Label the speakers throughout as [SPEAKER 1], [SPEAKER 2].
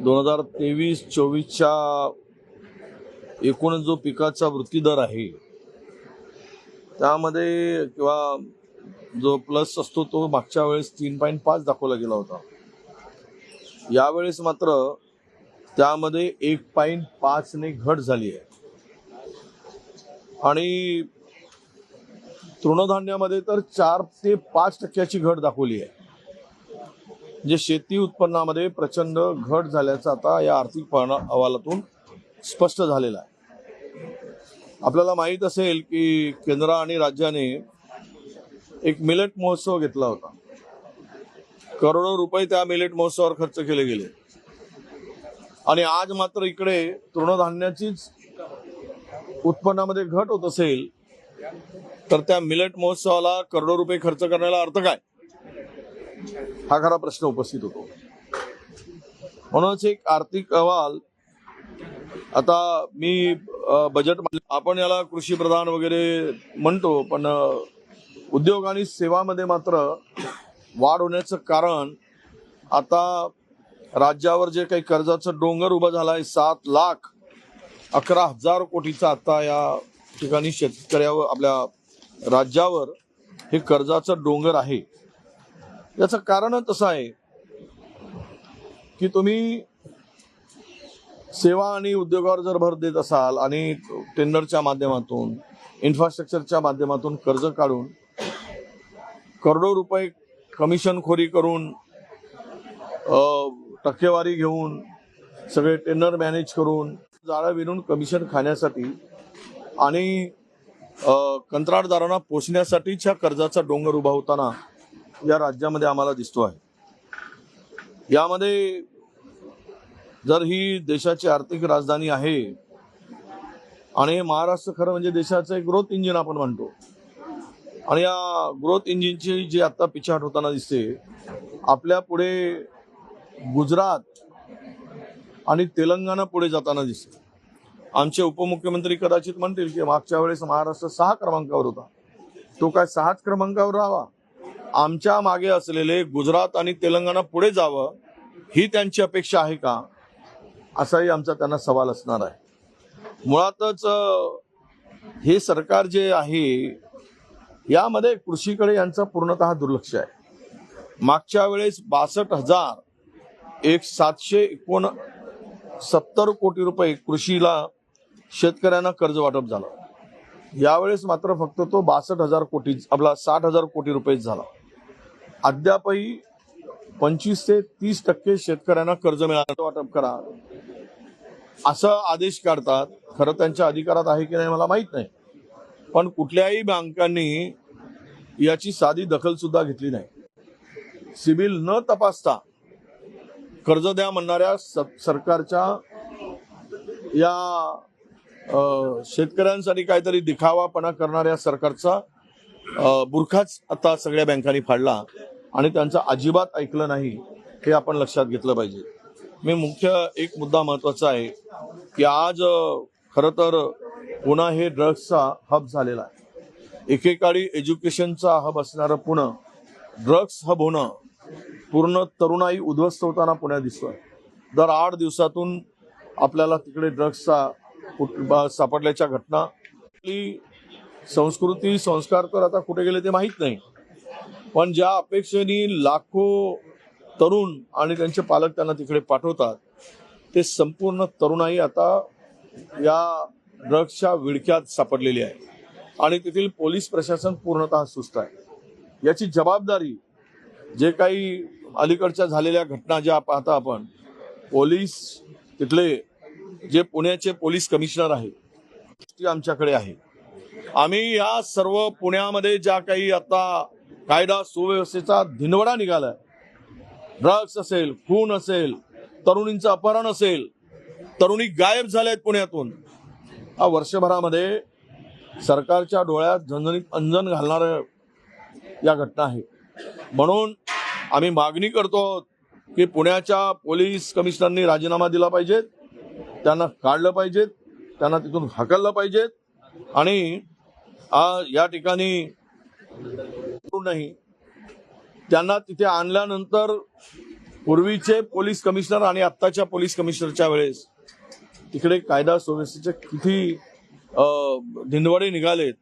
[SPEAKER 1] दोन हजार तेवीस चोवीसच्या एकूण जो पिकाचा वृत्ती दर आहे त्यामध्ये किंवा जो प्लस असतो तो मागच्या वेळेस तीन पॉईंट पाच दाखवला गेला होता. यावेळेस मात्र त्यामध्ये एक पॉईंट पाचने घट झाली आहे. आणि तृणधान्यामध्ये तर चार ते पाच टक्क्याची घट दाखवली आहे. जे शेती उत्पन्नामध्ये प्रचंड घट झाल्याचं आता या आर्थिक पाहणा अहवालातून स्पष्ट झालेलं आहे. आपल्याला माहीत असेल की केंद्र आणि राज्याने एक मिलेट महोत्सव घेतला होता. करोडो रुपये त्या मिलेट महोत्सवावर खर्च केले गेले. आणि आज मात्र इकडे तृणधान्याचीच उत्पन्नामध्ये घट होत असेल तर त्या मिलेट महोत्सवाला करोडो रुपये खर्च करण्याला अर्थ काय? हा खरा प्रश्न उपस्थित होतो. म्हणूनच एक आर्थिक अहवाल. आता मी बजेट आपण याला कृषी प्रधान वगैरे म्हणतो पण उद्योग आणि सेवामध्ये मात्र वाढ होण्याचं कारण आता राज्यावर जे काही कर्जाचं डोंगर उभं झालं आहे सात लाख अकरा हजार कोटीचा आता या ठिकाणी शेतकऱ्यावर आपल्या राज्यावर हे कर्जाचं डोंगर आहे. याचं कारण तसं आहे की तुम्ही सेवा आणि उद्योगावर जर भर देत असाल आणि टेंडरच्या माध्यमातून इन्फ्रास्ट्रक्चरच्या माध्यमातून कर्ज काढून करोडो रुपये कमिशनखोरी करून अ, टक्केवारी घेऊन सगळे टेंडर मॅनेज करून जाळं विणून कमिशन खाण्यासाठी आणि कंत्राटदारांना पोचण्यासाठीच ह्या कर्जाचा डोंगर उभा होताना या राज्यामध्ये आम्हाला दिसतो आहे. यामध्ये जर ही देशाची आर्थिक राजधानी आहे आणि हे महाराष्ट्र खरं म्हणजे देशाचं एक ग्रोथ इंजिन आपण म्हणतो आणि या ग्रोथ इंजिनची जी आता पिछाट होताना दिसते आपल्या पुढे गुजरात आणि तेलंगणा पुढे जाताना दिसते. आमचे उपमुख्यमंत्री कदाचित म्हणतील की मागच्या वेळेस महाराष्ट्र सहा क्रमांकावर होता. तो काय सहाच क्रमांकावर राहावा? आमच्या मागे असलेले गुजरात आणि तेलंगणा पुढे जावं ही त्यांची अपेक्षा आहे का? असाही आमचा त्यांना सवाल असणार आहे. मुळातच हे सरकार जे आहे यामध्ये कृषीकडे यांचं पूर्णतः दुर्लक्ष आहे. मागच्या वेळेस बासष्ट हजार एक सातशे एकोण सत्तर कोटी रुपये कृषीला शेतकऱ्यांना कर्ज वाटप झालं. यावेळेस मात्र फक्त तो बासष्ट हजार कोटी आपला साठ हजार कोटी रुपयेच झाला. अद्यापही पंचवीस ते तीस टक्के शेतकऱ्यांना कर्ज मिळालं वाटप करा. असं आदेश काढतात. खरं त्यांच्या अधिकारात आहे की नाही मला माहीत नाही. पण कुठल्याही बँकांनी याची साधी दखल सुद्धा घेतली नाही. सिबिल न तपासता कर्ज द्या म्हणणाऱ्या स- सरकारच्या या शेतकऱ्यांसाठी काहीतरी दिखावापणा करणाऱ्या सरकारचा बुरखाच आता सगळ्या बँकांनी फाडला आणि त्यांचं अजिबात ऐकलं नाही हे आपण लक्षात घेतलं पाहिजे. मी मुख्य एक मुद्दा महत्त्वाचा आहे की आज खरं तर पुन्हा हे ड्रग्सचा हब झालेला आहे. एकेकाळी एज्युकेशनचा हब असणारं पुणे ड्रग्स हब होणं पूर्ण तरुणाई उद्ध्वस्त होताना पुण्यात दिसतोय. दर आठ दिवसातून आपल्याला तिकडे ड्रग्सचा सापडल्याच्या घटना. संस्कृती संस्कार तर आता कुठे गेले ते माहीत नाही. पण ज्या अपेक्षेने लाखो तरुण आणि त्यांचे पालक त्यांना तिकडे पाठवतात ते संपूर्ण तरुणाई आता या ड्रग्सच्या विडक्यात सापडलेली आहे. आणि तेथील पोलीस प्रशासन पूर्णतः सुस्त आहे. याची जबाबदारी जे काही अलीकडच्या झालेल्या घटना ज्या पाहता आपण पोलीस तिथले जे पुण्याचे पोलीस कमिशनर आहेत ती आमच्याकडे आहे. आम्ही या सर्व पुण्यामध्ये ज्या काही आता कायदा सुव्यवस्थेचा धिनवडा निघालाय ड्रग्स असेल खून असेल तरुणींचं अपहरण असेल तरुणी गायब झाल्या आहेत पुण्यातून हा वर्षभरामध्ये सरकारच्या डोळ्यात झणझणीत अंजन घालणार या घटना आहे. म्हणून आम्ही मागणी करतो की पुण्याच्या पोलीस कमिशनरनी राजीनामा दिला पाहिजे त्यांना काढलं पाहिजेत त्यांना तिथून हकललं पाहिजेत आणि आ, या ठिकाणी नाही. त्यांना तिथे आणल्यानंतर पूर्वीचे पोलीस कमिशनर आणि आत्ताच्या पोलीस कमिशनरच्या वेळेस तिकडे कायदा सुव्यवस्थेचे किती धिंदवाडे निघालेत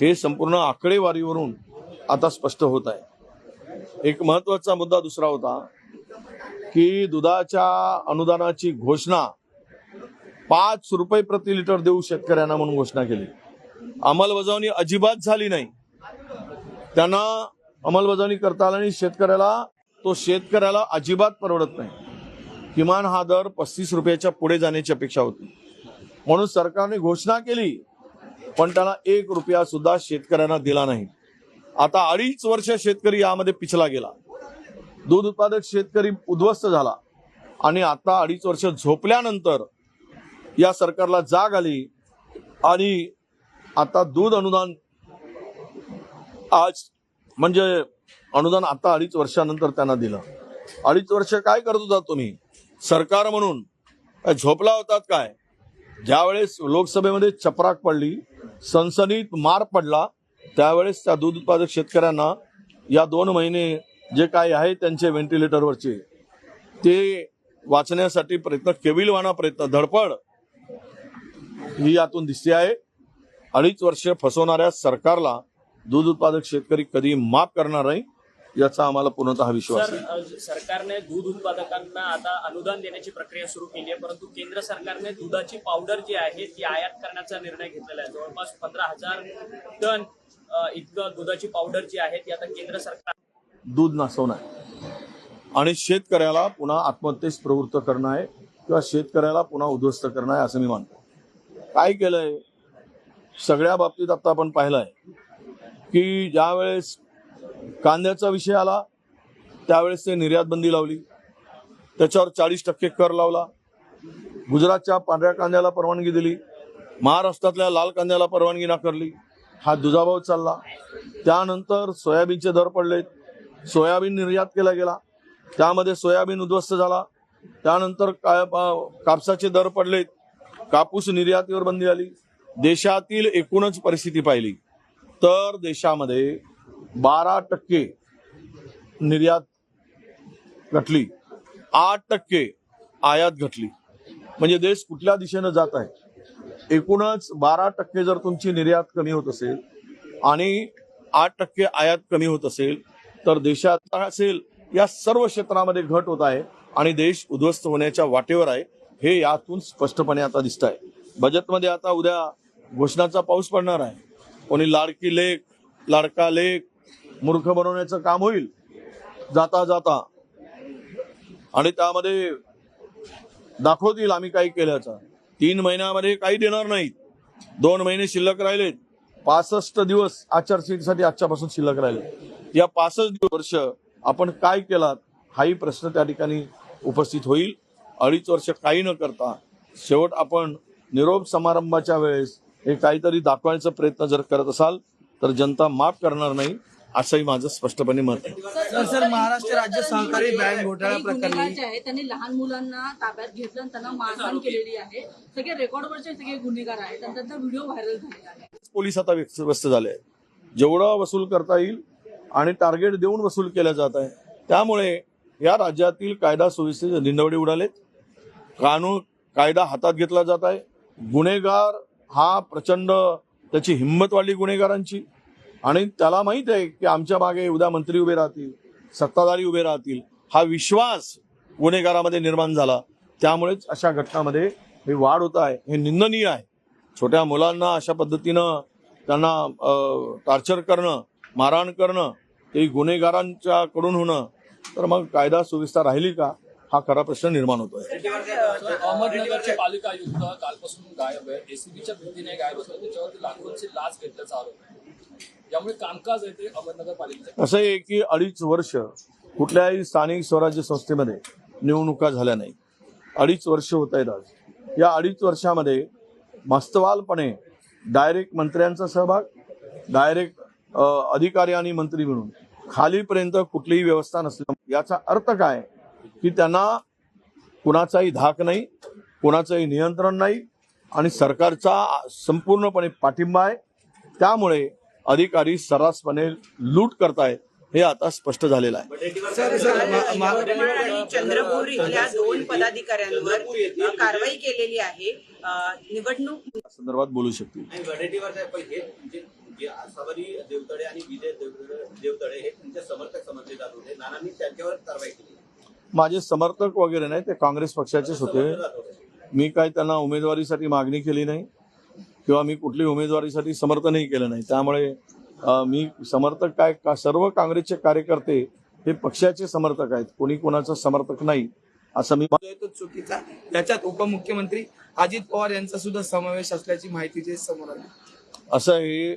[SPEAKER 1] हे संपूर्ण आकडेवारीवरून आता स्पष्ट होत आहे. एक महत्त्वाचा मुद्दा दुसरा होता की दुधाच्या अनुदानाची घोषणा पाच रुपये प्रति लिटर देऊ शेतकऱ्यांना म्हणून घोषणा केली. अंमलबजावणी अजिबात झाली नाही. त्यांना अंमलबजावणी करता आला आणि शेतकऱ्याला तो शेतकऱ्याला अजिबात परवडत नाही. किमान हा दर पस्तीस रुपयाच्या पुढे जाण्याची अपेक्षा होती. म्हणून सरकारने घोषणा केली पण त्यांना एक रुपया सुद्धा शेतकऱ्यांना दिला नाही. आता अडीच वर्ष शेतकरी यामध्ये पिछला गेला. दूध उत्पादक शेतकरी उद्ध्वस्त झाला. आणि आता अडीच वर्ष झोपल्यानंतर या सरकारला जाग आली आणि आता दूध अनुदान आज म्हणजे अनुदान आता अडीच वर्षानंतर त्यांना दिलं. अडीच वर्ष काय करत होता तुम्ही? सरकार म्हणून. झोपला होतात काय? ज्यावेळेस लोकसभेमध्ये चपराक पडली सनसनीत मार पडला त्यावेळेस त्या दूध उत्पादक शेतकऱ्यांना या दोन महिने जे काय आहे त्यांचे व्हेंटिलेटरवरचे ते वाचण्यासाठी प्रयत्न केविलवाना प्रयत्न धडपड ही यातून दिसते आहे. अडीच वर्ष फसवणाऱ्या सरकारला दूध उत्पादक शेतकरी कधी माफ करणार नाही याचा आम्हाला पूर्णतः विश्वास आहे.
[SPEAKER 2] सरकारने दूध उत्पादकांना आता अनुदान देण्याची प्रक्रिया सुरू केली आहे परंतु केंद्र सरकारने दुधाची पावडर जी आहे ती आयात करण्याचा निर्णय घेतलेला आहे. जवळपास पंधरा हजार टन इतकं दुधाची पावडर जी आहे ती आता केंद्र सरकार
[SPEAKER 1] दूध नासवणं आहे आणि शेतकऱ्याला पुन्हा आत्महत्येस प्रवृत्त करणं आहे किंवा शेतकऱ्याला पुन्हा उद्ध्वस्त करणं आहे असं मी मानतो. काय केलंय? सगळ्या बाबतीत आता आपण पाहिलंय की ज्यावेळेस कांद्याचा विषय आला त्यावेळेस ते निर्यात बंदी लावली. त्याच्यावर चाळीस टक्के कर लावला. गुजरातच्या पांढऱ्या कांद्याला परवानगी दिली. महाराष्ट्रातल्या लाल कांद्याला परवानगी नाकारली. हा दुजाभाव चालला. त्यानंतर सोयाबीनचे दर पडलेत. सोयाबीन निर्यात केला गेला. त्यामध्ये सोयाबीन उद्ध्वस्त झाला. त्यानंतर काय कापसाचे दर पडलेत. कापूस निर्यातीवर बंदी आली. देशातील एकूणच परिस्थिती पाहिली तर देशामध्ये बारा टक्के निर्यात घटली आठ टक्के आयात घटली. म्हणजे देश कुठल्या दिशेनं जात आहे? एकूणच बारा टक्के जर तुमची निर्यात कमी होत असेल आणि आठ टक्के आयात कमी होत असेल तर देशात असेल या सर्व क्षेत्रामध्ये घट होत आहे आणि देश उद्ध्वस्त होण्याच्या वाटेवर आहे हे यातून स्पष्टपणे आता दिसत आहे बजेटमध्ये आता उद्या घोषणाचा पाऊस पडणार आहे. कोणी लाडकी लेख लाडका लेख मूर्ख बनवण्याचं काम होईल. जाता जाता. आणि त्यामध्ये दाखवतील आम्ही काही केल्याचा. तीन महिन्यामध्ये काही देणार नाहीत. दोन महिने शिल्लक राहिलेत. पासष्ट दिवस आचारसंहितेसाठी आजच्यापासून शिल्लक राहिले या पासष्ट वर्ष आपण काय केलात हाही प्रश्न त्या ठिकाणी उपस्थित होईल. अडीच वर्ष काही न करता शेवट आपण निरोप समारंभाच्या वेळेस हे काहीतरी दाखवायचा प्रयत्न जर करत असाल तर जनता माफ करणार नाही असंही माझं स्पष्टपणे मत आहे
[SPEAKER 3] सर सर महाराष्ट्र राज्य सहकारी बँक घोटाळा प्रकरणी
[SPEAKER 4] त्यांनी लहान मुलांना ताब्यात घेतलं आणि त्यांना मारहाण केलेली आहे सगळे रेकॉर्डवरचे सगळे गुन्हेगार आहेत आणि त्यांचा व्हिडिओ व्हायरल झालेला आहे
[SPEAKER 1] पोलीस आता व्यस्त व्यस्त झाले आहेत जेवढं वसूल करता येईल आणि टार्गेट देऊन वसूल केलं जात आहे त्यामुळे या राज्यातील कायदा सुव्यवस्थेचे निंदवडे उडालेत कानून कायदा हातात घेतला जात आहे गुन्हेगार हा प्रचंड त्याची हिंमत वाढली गुन्हेगारांची. आणि त्याला माहीत आहे की आमच्या मागे उद्या मंत्री उभे राहतील सत्ताधारी उभे राहतील. हा विश्वास गुन्हेगारामध्ये निर्माण झाला. त्यामुळेच अशा घटनामध्ये हे वाढ होत आहे हे निंदनीय आहे. छोट्या मुलांना अशा पद्धतीनं त्यांना टार्चर करणं मारहाण करणं ते गुन्हेगारांच्याकडून होणं तर मग कायदा सुविस्ता राहिली का? हा खरा प्रश्न निर्माण होतोय.
[SPEAKER 5] अहमदनगरचे पालिका आयुक्त कालपासून गायब आहे. एसीबीच्या भीतीने गायब असतात त्याच्यावरती लाखोंची लाच घेतल्याचा आरोप आहे. यामुळे कामकाज आहे ते अहमदनगर पालिकेचं
[SPEAKER 1] असं आहे की अडीच वर्ष कुठल्याही स्थानिक स्वराज्य संस्थेमध्ये निवडणुका झाल्या नाही. अडीच वर्ष होत आहेत आज. या अडीच वर्षामध्ये मस्तवालपणे डायरेक्ट मंत्र्यांचा सहभाग डायरेक्ट अधिकारी आणि मंत्री म्हणून खालीपर्यंत कुठलीही व्यवस्था नसल्या याचा अर्थ काय? की त्यांना कुणाचाही धाक नाही कुणाचंही नियंत्रण नाही आणि सरकारचा संपूर्णपणे पाठिंबा आहे. त्यामुळे अधिकारी सर्रासपणे लूट करतायत हे आता स्पष्ट झालेलं आहे.
[SPEAKER 6] यवतमाळ आणि चंद्रपूर इथल्या दोन पदाधिकाऱ्यांवर कारवाई केलेली आहे. निवडणूक
[SPEAKER 1] संदर्भात बोलू शकतील.
[SPEAKER 7] साहेब, हे म्हणजे जे आसावरी देवतळे आणि विजय देवतळे देवतळे हे तुमचे समर्थक समजले जात होते. नानांनी त्यांच्यावर कारवाई केली.
[SPEAKER 1] माझे समर्थक वगैरे नाही ते काँग्रेस पक्षाचेच होते. मी काय त्यांना उमेदवारीसाठी मागणी केली नाही किंवा मी कुठली उमेदवारीसाठी समर्थनही केलं नाही. त्यामुळे मी समर्थक काय का सर्व काँग्रेसचे कार्यकर्ते हे पक्षाचे समर्थक आहेत. कोणी कोणाचं समर्थक नाही असं मी
[SPEAKER 3] जो आहे तो चुकीचा. याच्यात उपमुख्यमंत्री अजित पवार यांचा सुद्धा समावेश असल्याची माहिती जे समोर आली.
[SPEAKER 1] असं हे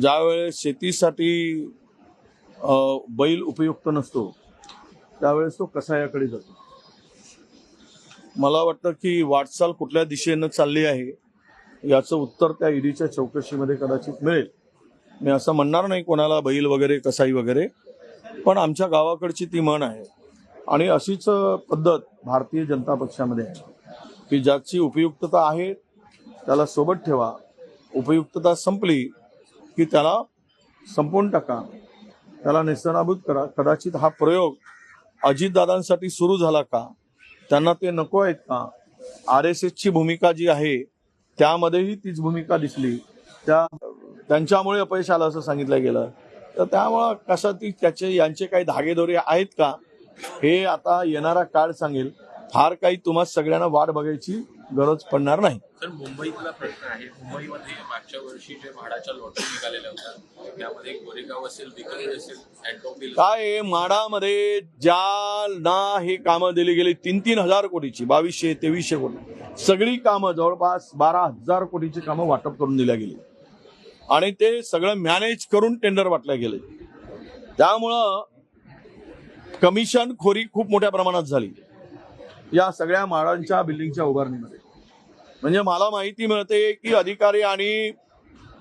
[SPEAKER 1] ज्यावेळेस शेतीसाठी बैल उपयुक्त नसतो त्यावेळेस तो कसायाकडे जातो? मला वाटतं की वाटचाल कुठल्या दिशेनं चालली आहे याचं उत्तर त्या ईडीच्या चौकशीमध्ये कदाचित मिळेल. मी असं म्हणणार नाही कोणाला बैल वगैरे कसाई वगैरे पण आमच्या गावाकडची ती म्हण आहे. आणि अशीच पद्धत भारतीय जनता पक्षामध्ये आहे की ज्याची उपयुक्तता आहे त्याला सोबत ठेवा. उपयुक्तता संपली की त्याला संपवून टाका. त्याला नेस्तनाभूत करा. कदाचित हा प्रयोग अजितदादांसाठी सुरू झाला का? त्यांना ते नको आहेत का? आर एस एसची भूमिका जी आहे त्यामध्येही तीच भूमिका दिसली. त्या त्यांच्यामुळे अपयश आलं असं सांगितलं गेलं. तर त्यामुळं कसं ती त्याचे यांचे काही धागेदोरे आहेत का? हे आता येणारा काळ सांगेल. फार काही तुम्हा सगळ्यांना वाट बघायची गरज पडणार नाही.
[SPEAKER 8] तर मुंबईतला प्रश्न आहे. मुंबईमध्ये मागच्या वर्षी जे म्हाडाच्या लॉटरी निघालेल्या होत्या त्यामध्ये गोरेगाव असेल असेल
[SPEAKER 1] काय आहे, माडामध्ये ज्यांना हे कामं दिली गेली. तीन तीन हजार कोटीची बावीसशे तेवीसशे कोटी. सगळी कामं जवळपास बारा हजार कोटीची कामं वाटप करून दिल्या गेली. आणि ते सगळं मॅनेज करून टेंडर वाटल्या गेले. त्यामुळं कमिशन खोरी खूप मोठ्या प्रमाणात झाली. या सगळ्या माळांच्या बिल्डिंगच्या उभारणीमध्ये. म्हणजे मला माहिती मिळते की अधिकारी आणि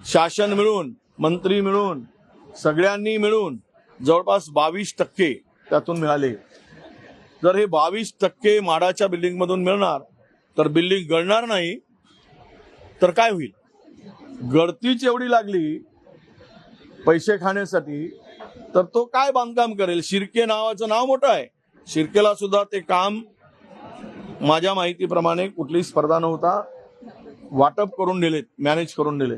[SPEAKER 1] शासन मिळून मंत्री मिळून सगळ्यांनी मिळून जवळपास बावीस टक्के त्यातून मिळाले. जर हे बावीस टक्के माडाच्या बिल्डिंगमधून मिळणार तर बिल्डिंग गळणार नाही तर काय होईल? गळतीच एवढी लागली पैसे खाण्यासाठी तर तो काय बांधकाम करेल? शिर्के नावाचं नाव मोठं आहे. शिर्केला सुद्धा ते काम माझ्या माहितीप्रमाणे कुठलीही स्पर्धा नव्हता. वाटप करून दिलेत मॅनेज करून दिले